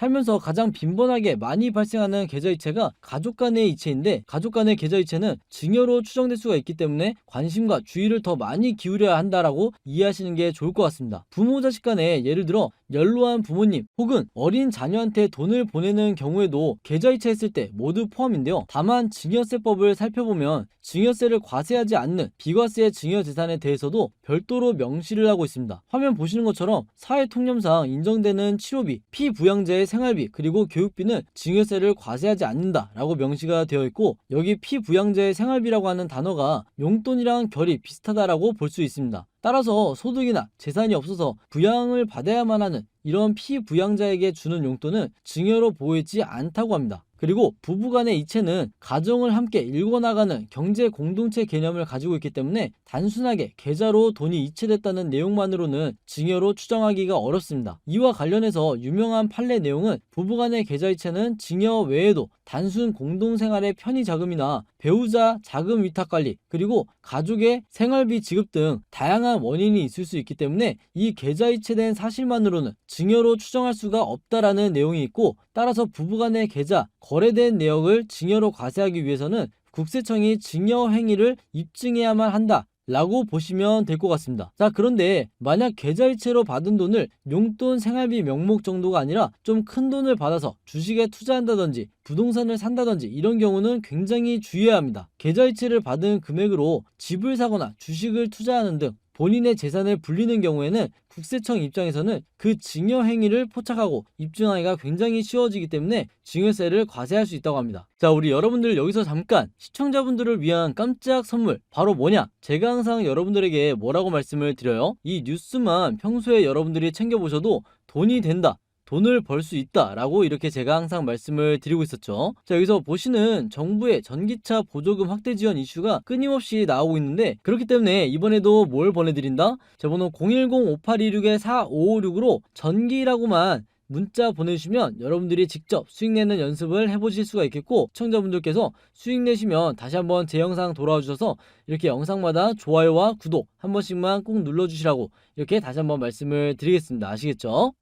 살면서 가장 빈번하게 많이 발생하는 계좌이체가 가족 간의 이체인데 가족 간의 계좌이체는 증여로 추정될 수가 있기 때문에 관심과 주의를 더 많이 기울여야 한다라고 이해하시는 게 좋을 것 같습니다. 부모 자식 간에 예를 들어 연로한 부모님 혹은 어린 자녀한테 돈을 보내는 경우에도 계좌이체 했을 때 모두 포함인데요. 다만 증여세법을 살펴보면 증여세를 과세하지 않는 비과세 증여재산에 대해서도 별도로 명시를 하고 있습니다. 화면 보시는 것처럼 사회통념상 인정되는 치료비, 피부양자의 생활비, 그리고 교육비는 증여세를 과세하지 않는다라고 명시가 되어 있고 여기 피부양자의 생활비라고 하는 단어가 용돈이랑 결이 비슷하다라고 볼 수 있습니다. 따라서 소득이나 재산이 없어서 부양을 받아야만 하는 이런 피부양자에게 주는 용돈은 증여로 보이지 않다고 합니다. 그리고 부부간의 이체는 가정을 함께 일궈나가는 경제 공동체 개념을 가지고 있기 때문에 단순하게 계좌로 돈이 이체됐다는 내용만으로는 증여로 추정하기가 어렵습니다. 이와 관련해서 유명한 판례 내용은 부부간의 계좌 이체는 증여 외에도 단순 공동생활의 편의 자금이나 배우자 자금 위탁 관리 그리고 가족의 생활비 지급 등 다양한 원인이 있을 수 있기 때문에 이 계좌 이체된 사실만으로는 증여로 추정할 수가 없다라는 내용이 있고 따라서 부부간의 계좌 거래된 내역을 증여로 과세하기 위해서는 국세청이 증여 행위를 입증해야만 한다. 라고 보시면 될 것 같습니다. 자, 그런데 만약 계좌이체로 받은 돈을 용돈 생활비 명목 정도가 아니라 좀 큰 돈을 받아서 주식에 투자한다든지 부동산을 산다든지 이런 경우는 굉장히 주의해야 합니다. 계좌이체를 받은 금액으로 집을 사거나 주식을 투자하는 등 본인의 재산을 불리는 경우에는 국세청 입장에서는 그 증여 행위를 포착하고 입증하기가 굉장히 쉬워지기 때문에 증여세를 과세할 수 있다고 합니다. 자, 우리 여러분들 여기서 잠깐 시청자분들을 위한 깜짝 선물 바로 뭐냐? 제가 항상 여러분들에게 뭐라고 말씀을 드려요? 이 뉴스만 평소에 여러분들이 챙겨보셔도 돈이 된다. 돈을 벌 수 있다라고 이렇게 제가 항상 말씀을 드리고 있었죠. 자, 여기서 보시는 정부의 전기차 보조금 확대 지원 이슈가 끊임없이 나오고 있는데 그렇기 때문에 이번에도 뭘 보내드린다? 제 번호 010-5826-4556으로 전기라고만 문자 보내주시면 여러분들이 직접 수익 내는 연습을 해보실 수가 있겠고 시청자분들께서 수익 내시면 다시 한번 제 영상 돌아와 주셔서 이렇게 영상마다 좋아요와 구독 한 번씩만 꼭 눌러주시라고 이렇게 다시 한번 말씀을 드리겠습니다. 아시겠죠?